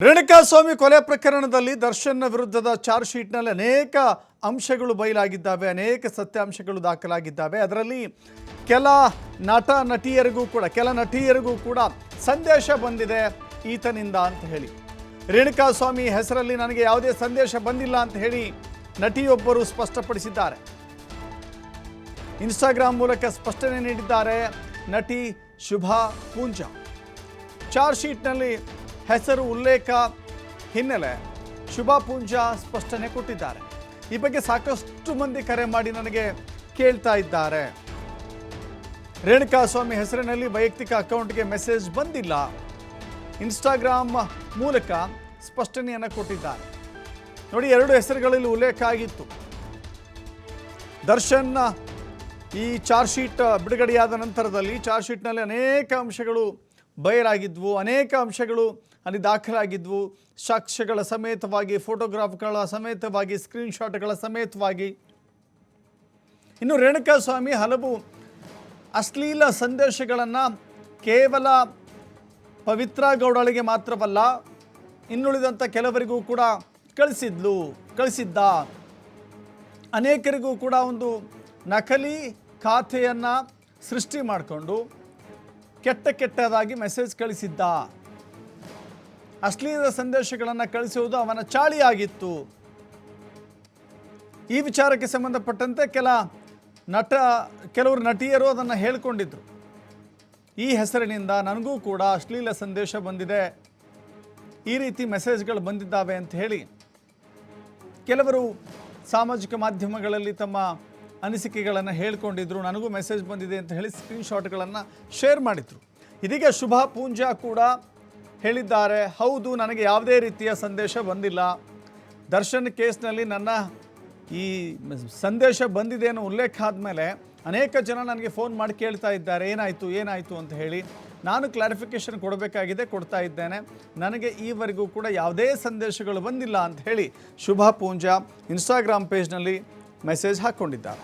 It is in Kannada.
ರೇಣುಕಾಸ್ವಾಮಿ ಕೊಲೆ ಪ್ರಕರಣದಲ್ಲಿ ದರ್ಶನ್ನ ವಿರುದ್ಧದ ಚಾರ್ಜ್ ಶೀಟ್ನಲ್ಲಿ ಅನೇಕ ಅಂಶಗಳು ಬಯಲಾಗಿದ್ದಾವೆ, ಅನೇಕ ಸತ್ಯಾಂಶಗಳು ದಾಖಲಾಗಿದ್ದಾವೆ. ಅದರಲ್ಲಿ ಕೆಲ ನಟ, ನಟಿಯರಿಗೂ ಕೂಡ, ಕೆಲ ನಟಿಯರಿಗೂ ಕೂಡ ಸಂದೇಶ ಬಂದಿದೆ ಈತನಿಂದ ಅಂತ ಹೇಳಿ. ರೇಣುಕಾಸ್ವಾಮಿ ಹೆಸರಲ್ಲಿ ನನಗೆ ಯಾವುದೇ ಸಂದೇಶ ಬಂದಿಲ್ಲ ಅಂತ ಹೇಳಿ ನಟಿಯೊಬ್ಬರು ಸ್ಪಷ್ಟಪಡಿಸಿದ್ದಾರೆ. ಇನ್ಸ್ಟಾಗ್ರಾಮ್ ಮೂಲಕ ಸ್ಪಷ್ಟನೆ ನೀಡಿದ್ದಾರೆ ನಟಿ ಶುಭಾ ಪೂಂಜಾ. ಚಾರ್ಜ್ ಶೀಟ್ನಲ್ಲಿ ಹೆಸರು ಉಲ್ಲೇಖ ಹಿನ್ನೆಲೆ ಶುಭಾ ಪೂಂಜಾ ಸ್ಪಷ್ಟನೆ ಕೊಟ್ಟಿದ್ದಾರೆ. ಈ ಬಗ್ಗೆ ಸಾಕಷ್ಟು ಮಂದಿ ಕರೆ ಮಾಡಿ ನನಗೆ ಕೇಳ್ತಾ ಇದ್ದಾರೆ. ರೇಣುಕಾಸ್ವಾಮಿ ಹೆಸರಿನಲ್ಲಿ ವೈಯಕ್ತಿಕ ಅಕೌಂಟ್ಗೆ ಮೆಸೇಜ್ ಬಂದಿಲ್ಲ. ಇನ್ಸ್ಟಾಗ್ರಾಮ್ ಮೂಲಕ ಸ್ಪಷ್ಟನೆಯನ್ನು ಕೊಟ್ಟಿದ್ದಾರೆ. ನೋಡಿ, ಎರಡು ಹೆಸರುಗಳಲ್ಲಿ ಉಲ್ಲೇಖ ಆಗಿತ್ತು. ದರ್ಶನ್ ಈ ಚಾರ್ಜ್ ಶೀಟ್ ಬಿಡುಗಡೆಯಾದ ನಂತರದಲ್ಲಿ ಚಾರ್ಜ್ ಶೀಟ್ನಲ್ಲಿ ಅನೇಕ ಅಂಶಗಳು ಬಯಲಾಗಿದ್ವು. ಅನೇಕ ಅಂಶಗಳು ಅಲ್ಲಿ ದಾಖಲಾಗಿದ್ವು. ಸಾಕ್ಷ್ಯಗಳ ಸಮೇತವಾಗಿ, ಫೋಟೋಗ್ರಾಫ್ಗಳ ಸಮೇತವಾಗಿ ಸ್ಕ್ರೀನ್ಶಾಟ್ಗಳ ಸಮೇತವಾಗಿ. ಇನ್ನು ರೇಣುಕಾಸ್ವಾಮಿ ಹಲವು ಅಶ್ಲೀಲ ಸಂದೇಶಗಳನ್ನು ಕೇವಲ ಪವಿತ್ರ ಗೌಡಳಿಗೆ ಮಾತ್ರವಲ್ಲ ಇನ್ನುಳಿದಂಥ ಕೆಲವರಿಗೂ ಕೂಡ ಕಳಿಸಿದ್ಲು, ಕಳಿಸಿದ್ದ. ಅನೇಕರಿಗೂ ಕೂಡ ಒಂದು ನಕಲಿ ಖಾತೆಯನ್ನು ಸೃಷ್ಟಿ ಮಾಡಿಕೊಂಡು ಕೆಟ್ಟ ಕೆಟ್ಟದಾಗಿ ಮೆಸೇಜ್ ಕಳಿಸಿದ್ದ. ಅಶ್ಲೀಲ ಸಂದೇಶಗಳನ್ನು ಕಳಿಸುವುದು ಅವನ ಚಾಳಿಯಾಗಿತ್ತು. ಈ ವಿಚಾರಕ್ಕೆ ಸಂಬಂಧಪಟ್ಟಂತೆ ಕೆಲ ನಟ, ಕೆಲವರು ನಟಿಯರು ಅದನ್ನು ಹೇಳಿಕೊಂಡಿದ್ರು. ಈ ಹೆಸರಿನಿಂದ ನನಗೂ ಕೂಡ ಅಶ್ಲೀಲ ಸಂದೇಶ ಬಂದಿದೆ. ಈ ರೀತಿ ಮೆಸೇಜ್ಗಳು ಬಂದಿದ್ದಾವೆ ಅಂತ ಹೇಳಿ. ಕೆಲವರು ಸಾಮಾಜಿಕ ಮಾಧ್ಯಮಗಳಲ್ಲಿ ತಮ್ಮ ಅನಿಸಿಕೆಗಳನ್ನು ಹೇಳ್ಕೊಂಡಿದ್ರು, ನನಗೂ ಮೆಸೇಜ್ ಬಂದಿದೆ ಅಂತ ಹೇಳಿ ಸ್ಕ್ರೀನ್ಶಾಟ್ಗಳನ್ನು ಶೇರ್ ಮಾಡಿದರು. ಇದೀಗ ಶುಭಾ ಪೂಂಜಾ ಕೂಡ ಹೇಳಿದ್ದಾರೆ, ಹೌದು, ನನಗೆ ಯಾವುದೇ ರೀತಿಯ ಸಂದೇಶ ಬಂದಿಲ್ಲ. ದರ್ಶನ್ ಕೇಸ್ನಲ್ಲಿ ನನ್ನ ಈ ಸಂದೇಶ ಬಂದಿದೆ ಅನ್ನೋ ಉಲ್ಲೇಖ ಆದಮೇಲೆ ಅನೇಕ ಜನ ನನಗೆ ಫೋನ್ ಮಾಡಿ ಕೇಳ್ತಾ ಇದ್ದಾರೆ, ಏನಾಯಿತು ಏನಾಯಿತು? ಅಂತ ಹೇಳಿ ನಾನು ಕ್ಲಾರಿಫಿಕೇಷನ್ ಕೊಡಬೇಕಾಗಿದೆ, ಕೊಡ್ತಾ ಇದ್ದೇನೆ. ನನಗೆ ಈವರೆಗೂ ಕೂಡ ಯಾವುದೇ ಸಂದೇಶಗಳು ಬಂದಿಲ್ಲ ಅಂತ ಹೇಳಿ ಶುಭಾ ಪೂಂಜಾ ಇನ್ಸ್ಟಾಗ್ರಾಮ್ ಪೇಜ್ನಲ್ಲಿ ಮೆಸೇಜ್ ಹಾಕ್ಕೊಂಡಿದ್ದಾರೆ.